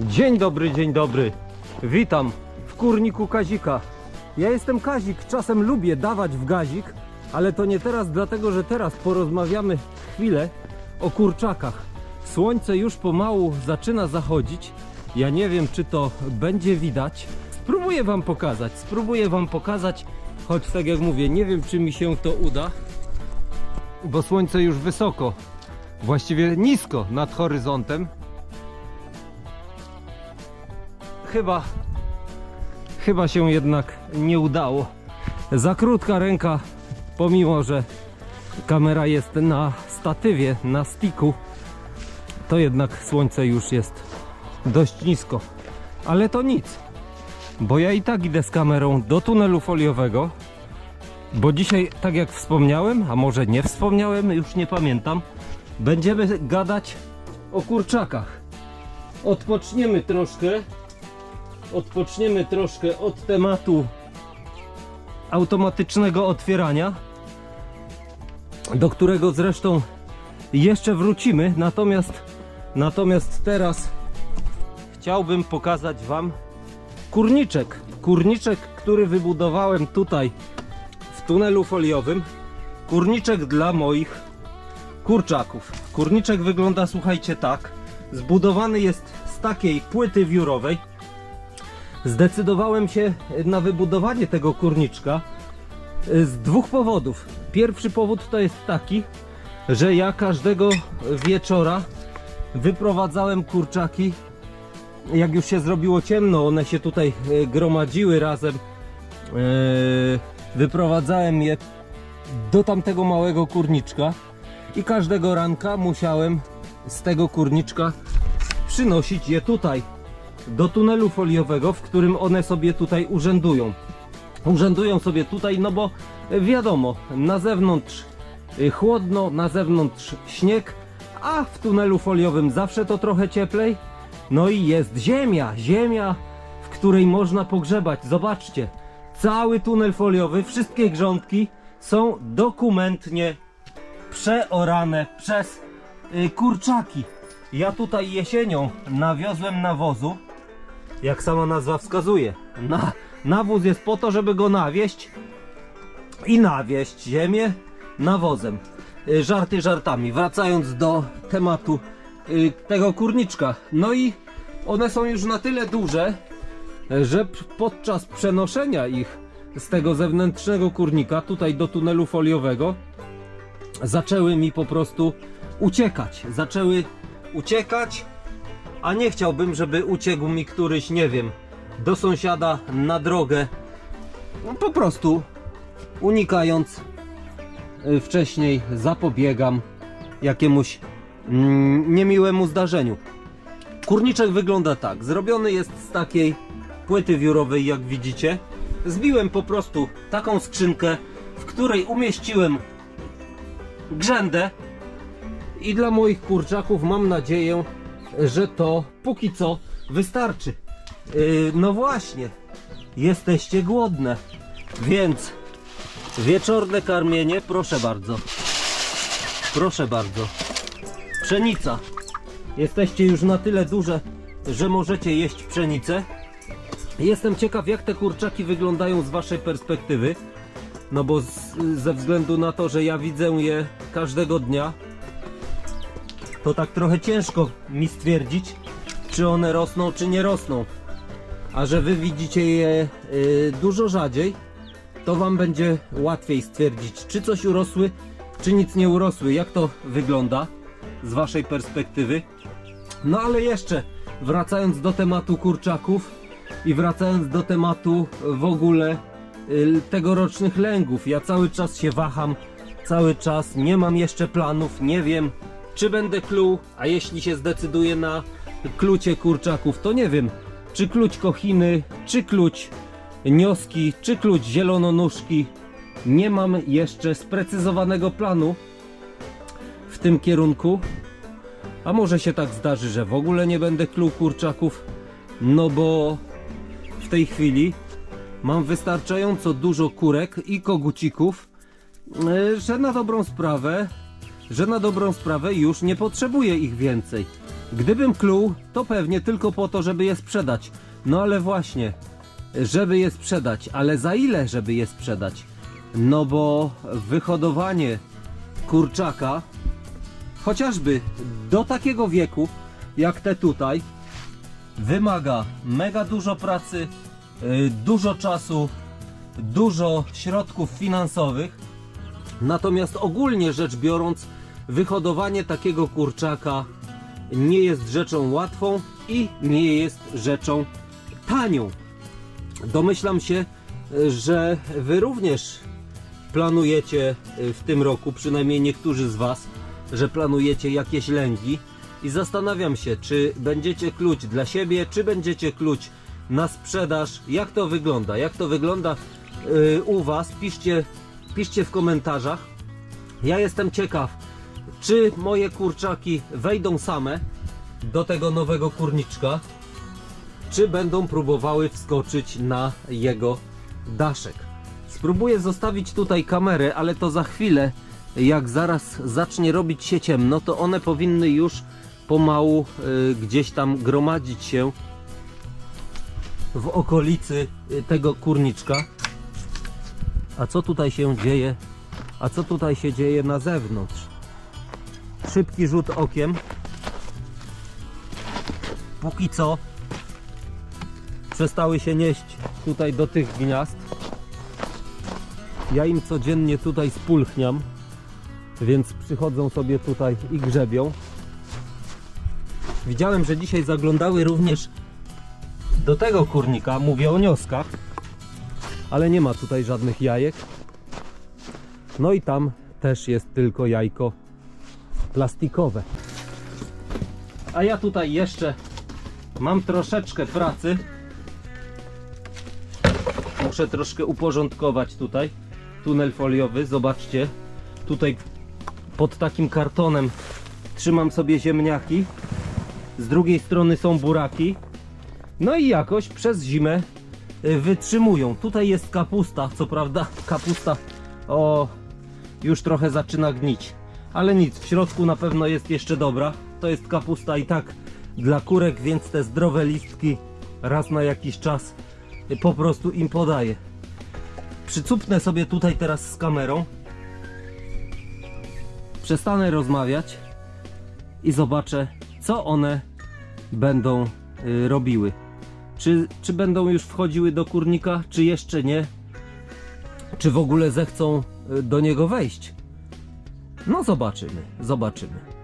Dzień dobry, dzień dobry. Witam w kurniku Kazika. Ja jestem Kazik, czasem lubię dawać w gazik, ale to nie teraz, dlatego że teraz porozmawiamy chwilę o kurczakach. Słońce już pomału zaczyna zachodzić. Ja nie wiem, czy to będzie widać. Spróbuję Wam pokazać, spróbuję Wam pokazać, choć tak jak mówię, nie wiem, czy mi się to uda, bo słońce już wysoko, właściwie nisko nad horyzontem. Chyba chyba się jednak nie udało. Za krótka ręka, pomimo że kamera jest na statywie, na stiku, to jednak słońce już jest dość nisko. Ale to nic, bo ja i tak idę z kamerą do tunelu foliowego, bo dzisiaj, tak jak wspomniałem, a może nie wspomniałem, już nie pamiętam, będziemy gadać o kurczakach. Odpoczniemy troszkę odpoczniemy troszkę od tematu automatycznego otwierania, do którego zresztą jeszcze wrócimy. Natomiast, natomiast teraz chciałbym pokazać Wam kurniczek. Kurniczek, który wybudowałem tutaj w tunelu foliowym. Kurniczek dla moich kurczaków. Kurniczek wygląda, słuchajcie, tak. Zbudowany jest z takiej płyty wiórowej. Zdecydowałem się na wybudowanie tego kurniczka y, z dwóch powodów. Pierwszy powód to jest taki, że ja każdego wieczora wyprowadzałem kurczaki. Jak już się zrobiło ciemno, one się tutaj y, gromadziły razem. y, Wyprowadzałem je do tamtego małego kurniczka i każdego ranka musiałem z tego kurniczka przynosić je tutaj do tunelu foliowego, w którym one sobie tutaj urzędują. Urzędują sobie tutaj, no bo e, wiadomo, na zewnątrz y, chłodno, na zewnątrz śnieg, a w tunelu foliowym zawsze to trochę cieplej. No i jest ziemia, ziemia, w której można pogrzebać. Zobaczcie, cały tunel foliowy, wszystkie grządki są dokumentnie przeorane przez y, kurczaki. Ja tutaj jesienią nawiozłem nawozu, jak sama nazwa wskazuje. Na, nawóz jest po to, żeby go nawieść i nawieść ziemię nawozem. Y, Żarty żartami. Wracając do tematu y, tego kurniczka. No i one są już na tyle duże, że podczas przenoszenia ich z tego zewnętrznego kurnika tutaj do tunelu foliowego zaczęły mi po prostu uciekać. Zaczęły uciekać, a nie chciałbym, żeby uciekł mi któryś, nie wiem, do sąsiada na drogę. No, po prostu unikając y, wcześniej zapobiegam jakiemuś mm, niemiłemu zdarzeniu. Kurniczek wygląda tak. Zrobiony jest z takiej płyty wiórowej, jak widzicie. Zbiłem po prostu taką skrzynkę, w której umieściłem grzędę i dla moich kurczaków mam nadzieję, że to póki co wystarczy. Yy, no właśnie, jesteście głodne, więc wieczorne karmienie, proszę bardzo. Proszę bardzo. Pszenica. Jesteście już na tyle duże, że możecie jeść pszenicę. Jestem ciekaw, jak te kurczaki wyglądają z Waszej perspektywy. No bo z, ze względu na to, że ja widzę je każdego dnia, to tak trochę ciężko mi stwierdzić, czy one rosną, czy nie rosną. A że wy widzicie je y, dużo rzadziej, to wam będzie łatwiej stwierdzić, czy coś urosły, czy nic nie urosły. Jak to wygląda z waszej perspektywy? No ale jeszcze wracając do tematu kurczaków i wracając do tematu w ogóle y, tegorocznych lęgów. Ja cały czas się waham, cały czas nie mam jeszcze planów, nie wiem czy będę kluł, a jeśli się zdecyduję na klucie kurczaków, to nie wiem czy kluć kochiny, czy kluć nioski, czy kluć zielononóżki. Nie mam jeszcze sprecyzowanego planu w tym kierunku. A może się tak zdarzy, że w ogóle nie będę kluł kurczaków, no bo w tej chwili mam wystarczająco dużo kurek i kogucików, e, że na dobrą sprawę, że na dobrą sprawę już nie potrzebuję ich więcej. Gdybym kluł, to pewnie tylko po to, żeby je sprzedać. No ale właśnie, żeby je sprzedać, ale za ile, żeby je sprzedać? No bo wyhodowanie kurczaka, chociażby do takiego wieku, jak te tutaj, wymaga mega dużo pracy, y, dużo czasu, dużo środków finansowych. Natomiast ogólnie rzecz biorąc, wyhodowanie takiego kurczaka nie jest rzeczą łatwą i nie jest rzeczą tanią. Domyślam się, że Wy również planujecie y, w tym roku, przynajmniej niektórzy z Was, że planujecie jakieś lęgi i zastanawiam się, czy będziecie kluć dla siebie, czy będziecie kluć na sprzedaż, jak to wygląda, jak to wygląda y, u Was, piszcie, piszcie w komentarzach. Ja jestem ciekaw, czy moje kurczaki wejdą same do tego nowego kurniczka, czy będą próbowały wskoczyć na jego daszek. Spróbuję zostawić tutaj kamerę, ale to za chwilę, jak zaraz zacznie robić się ciemno, to one powinny już pomału y, gdzieś tam gromadzić się w okolicy y, tego kurniczka. A co tutaj się dzieje? A co tutaj się dzieje na zewnątrz? Szybki rzut okiem. Póki co przestały się nieść tutaj do tych gniazd. Ja im codziennie tutaj spulchniam, więc przychodzą sobie tutaj i grzebią. Widziałem, że dzisiaj zaglądały również do tego kurnika, mówię o nioskach, ale nie ma tutaj żadnych jajek. No i tam też jest tylko jajko plastikowe. A ja tutaj jeszcze mam troszeczkę pracy. Muszę troszkę uporządkować tutaj tunel foliowy. Zobaczcie, tutaj pod takim kartonem trzymam sobie ziemniaki. Z drugiej strony są buraki. No i jakoś przez zimę y, wytrzymują. Tutaj jest kapusta, co prawda kapusta o już trochę zaczyna gnić. Ale nic, w środku na pewno jest jeszcze dobra. To jest kapusta i tak dla kurek, więc te zdrowe listki raz na jakiś czas po prostu im podaję. Przycupnę sobie tutaj teraz z kamerą. Przestanę rozmawiać i zobaczę, co one będą y, robiły. Czy, czy będą już wchodziły do kurnika, czy jeszcze nie? Czy w ogóle zechcą y, do niego wejść? No zobaczymy, zobaczymy.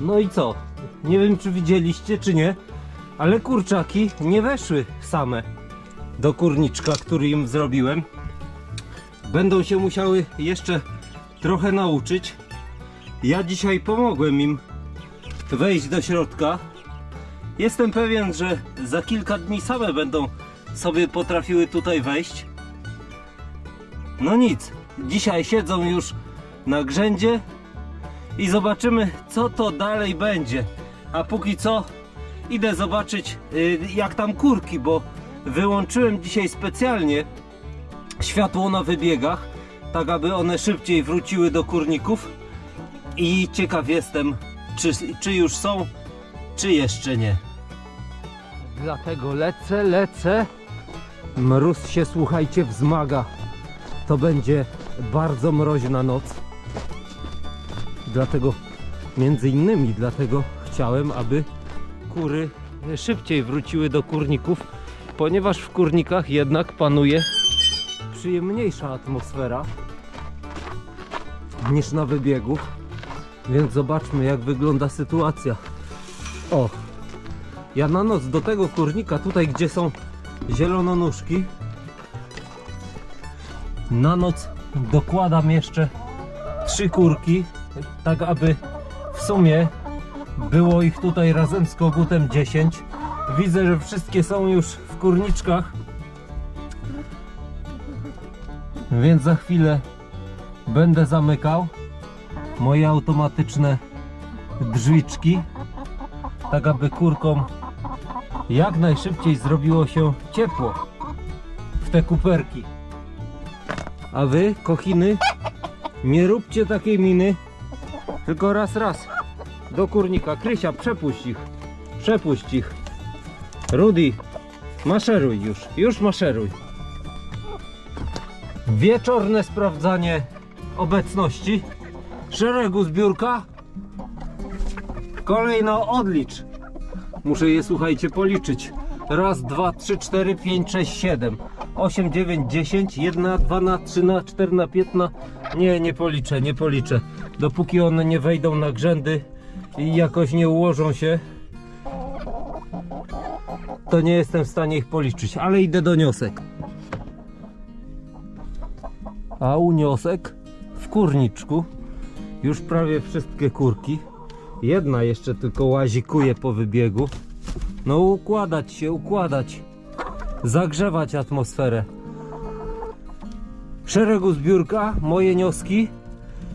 No i co? Nie wiem, czy widzieliście, czy nie, ale kurczaki nie weszły same do kurniczka, który im zrobiłem. Będą się musiały jeszcze trochę nauczyć. Ja dzisiaj pomogłem im wejść do środka. Jestem pewien, że za kilka dni same będą sobie potrafiły tutaj wejść. No nic, dzisiaj siedzą już na grzędzie i zobaczymy, co to dalej będzie. A póki co idę zobaczyć, y, jak tam kurki, bo wyłączyłem dzisiaj specjalnie światło na wybiegach, tak aby one szybciej wróciły do kurników. I ciekaw jestem, czy, czy już są, czy jeszcze nie. Dlatego lecę, lecę. Mróz się, słuchajcie, wzmaga. To będzie bardzo mroźna noc. Dlatego, między innymi dlatego chciałem, aby kury szybciej wróciły do kurników, ponieważ w kurnikach jednak panuje przyjemniejsza atmosfera niż na wybiegu. Więc zobaczmy, jak wygląda sytuacja. O, ja na noc do tego kurnika, tutaj gdzie są zielononóżki, na noc dokładam jeszcze trzy kurki, tak aby w sumie było ich tutaj razem z kogutem 10. Widzę, że wszystkie są już w kurniczkach, więc za chwilę będę zamykał moje automatyczne drzwiczki, tak aby kurkom jak najszybciej zrobiło się ciepło w te kuperki. A wy, kochiny, nie róbcie takiej miny, tylko raz, raz. Do kurnika. Krysia, przepuść ich. Przepuść ich. Rudy, maszeruj już. Już maszeruj. Wieczorne sprawdzanie obecności szeregu zbiórka. Kolejno odlicz. Muszę je, słuchajcie, policzyć. Raz, dwa, trzy, cztery, pięć, sześć, siedem. 8, 9, 10, 1, 2, 3, 4, 5, nie, nie policzę, nie policzę. Dopóki one nie wejdą na grzędy i jakoś nie ułożą się, to nie jestem w stanie ich policzyć, ale idę do niosek. A uniosek w kurniczku już prawie wszystkie kurki. Jedna jeszcze tylko łazikuje po wybiegu. No układać się, układać. Zagrzewać atmosferę. Szeregu zbiórka, moje nioski.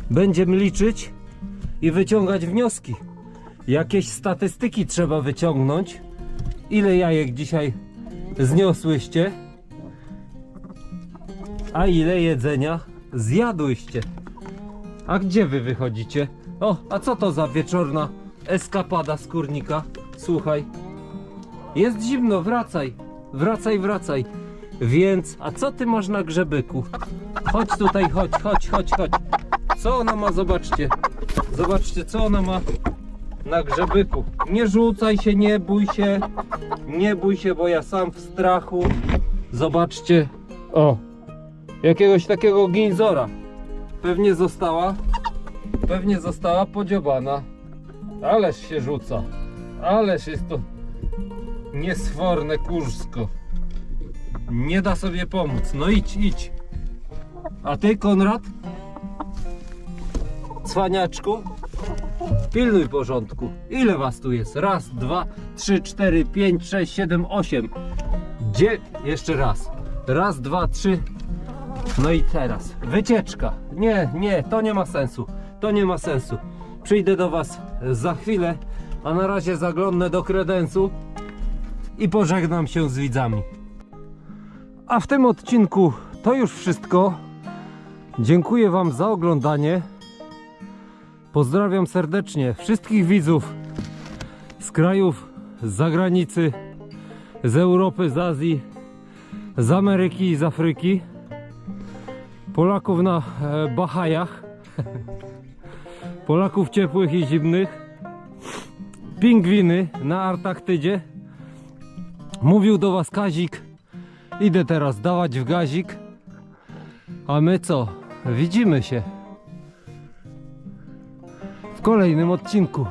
Będziemy liczyć i wyciągać wnioski. Jakieś statystyki trzeba wyciągnąć. Ile jajek dzisiaj zniosłyście? A ile jedzenia zjadłyście? A gdzie wy wychodzicie? O, a co to za wieczorna eskapada z kurnika? Słuchaj. Jest zimno, wracaj. Wracaj, wracaj. Więc, a co ty masz na grzebyku? Chodź tutaj, chodź, chodź, chodź, chodź. Co ona ma, zobaczcie. Zobaczcie, co ona ma na grzebyku. Nie rzucaj się, nie bój się. Nie bój się, bo ja sam w strachu. Zobaczcie. O, jakiegoś takiego ginzora. Pewnie została, pewnie została podziobana. Ależ się rzuca. Ależ jest to niesforne kursko. Nie da sobie pomóc. No idź, idź. A ty, Konrad? Cwaniaczku? Pilnuj porządku. Ile was tu jest? Raz, dwa, trzy, cztery, pięć, sześć, siedem, osiem. Gdzie? Jeszcze raz. Raz, dwa, trzy. No i teraz. Wycieczka. Nie, nie, to nie ma sensu. To nie ma sensu. Przyjdę do was za chwilę, a na razie zaglądnę do kredensu i pożegnam się z widzami. A w tym odcinku to już wszystko. Dziękuję Wam za oglądanie. Pozdrawiam serdecznie wszystkich widzów z krajów z zagranicy, z Europy, z Azji, z Ameryki i z Afryki. Polaków na e, Bahajach, Polaków ciepłych i zimnych, pingwiny na Antarktydzie. Mówił do Was Kazik. Idę teraz dawać w gazik. A my co? Widzimy się w kolejnym odcinku.